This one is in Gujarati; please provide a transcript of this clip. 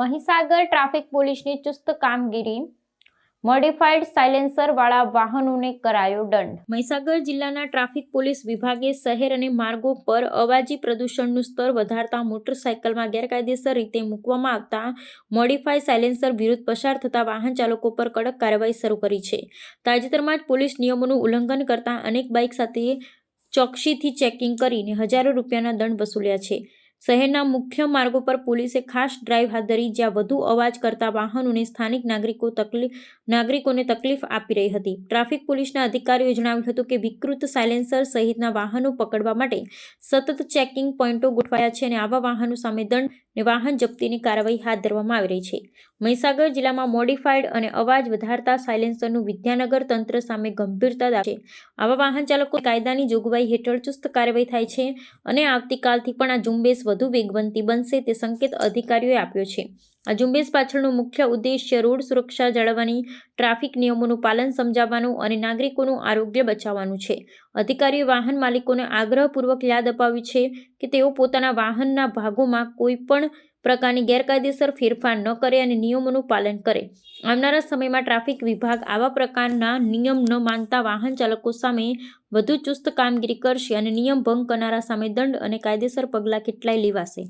મહીસાગર ટ્રાફિક પોલીસની ચુસ્ત કામગીરી મોડિફાઈડ સાયલેન્સર વાળા વાહનોને કરાયો દંડ. મહીસાગર જિલ્લાના ટ્રાફિક પોલીસ વિભાગે શહેર અને માર્ગો પર અવાજી પ્રદૂષણનું સ્તર વધારતા મોટરસાયકલમાં ગેરકાયદેસર રીતે મૂકવામાં આવતા મોડિફાઈ સાયલેન્સર વિરુદ્ધ પસાર થતા વાહન ચાલકો પર કડક કાર્યવાહી શરૂ કરી છે. તાજેતરમાં જ પોલીસ નિયમોનું ઉલ્લંઘન કરતા અનેક બાઇક સાથે ચોકસીથી ચેકિંગ કરીને હજારો રૂપિયાના દંડ વસૂલ્યા છે. શહેરના મુખ્ય માર્ગો પર પોલીસે ખાસ ડ્રાઈવ હાથ ધરી, જ્યાં વધુ અવાજ કરતા વાહનોને સ્થાનિક નાગરિકો તકલીફ નાગરિકોને તકલીફ આપી રહી હતી. ટ્રાફિક પોલીસના અધિકારીઓએ જણાવ્યું હતું કે વિકૃત સાયલેન્સર સહિતના વાહનો પકડવા માટે સતત ચેકિંગ પોઈન્ટો ગોઠવાયા છે અને આવા વાહનો સામે દંડ અને વાહન જપ્તીની કાર્યવાહી હાથ ધરવામાં આવી રહી છે. મહીસાગર જિલ્લામાં મોડિફાઈડ અને અવાજ વધારતા સાયલેન્સરનું વિદ્યાનગર તંત્ર સામે ગંભીરતા છે. આવા વાહન ચાલકો કાયદાની જોગવાઈ હેઠળ ચુસ્ત કાર્યવાહી થાય છે અને આવતીકાલથી પણ આ ઝુંબેશ વધુ વેગવંતી બનશે તે સંકેત અધિકારીઓએ આપ્યો છે. આ ઝુંબેશ પાછળનો મુખ્ય ઉદ્દેશ્ય રોડ સુરક્ષા જાળવવાની, ટ્રાફિક નિયમોનું પાલન સમજાવવાનું અને નાગરિકોનું આરોગ્ય બચાવવાનું છે. અધિકારીઓએ વાહન માલિકોને આગ્રહપૂર્વક યાદ અપાવ્યું છે કે તેઓ પોતાના વાહનના ભાગોમાં કોઈ પણ પ્રકારની ગેરકાયદેસર ફેરફાર ન કરે અને નિયમોનું પાલન કરે. આવનારા સમયમાં ટ્રાફિક વિભાગ આવા પ્રકારના નિયમ ન માનતા વાહન ચાલકો સામે વધુ ચુસ્ત કામગીરી કરશે અને નિયમ ભંગ કરનારા સામે દંડ અને કાયદેસર પગલાં કેટલાય લેવાશે.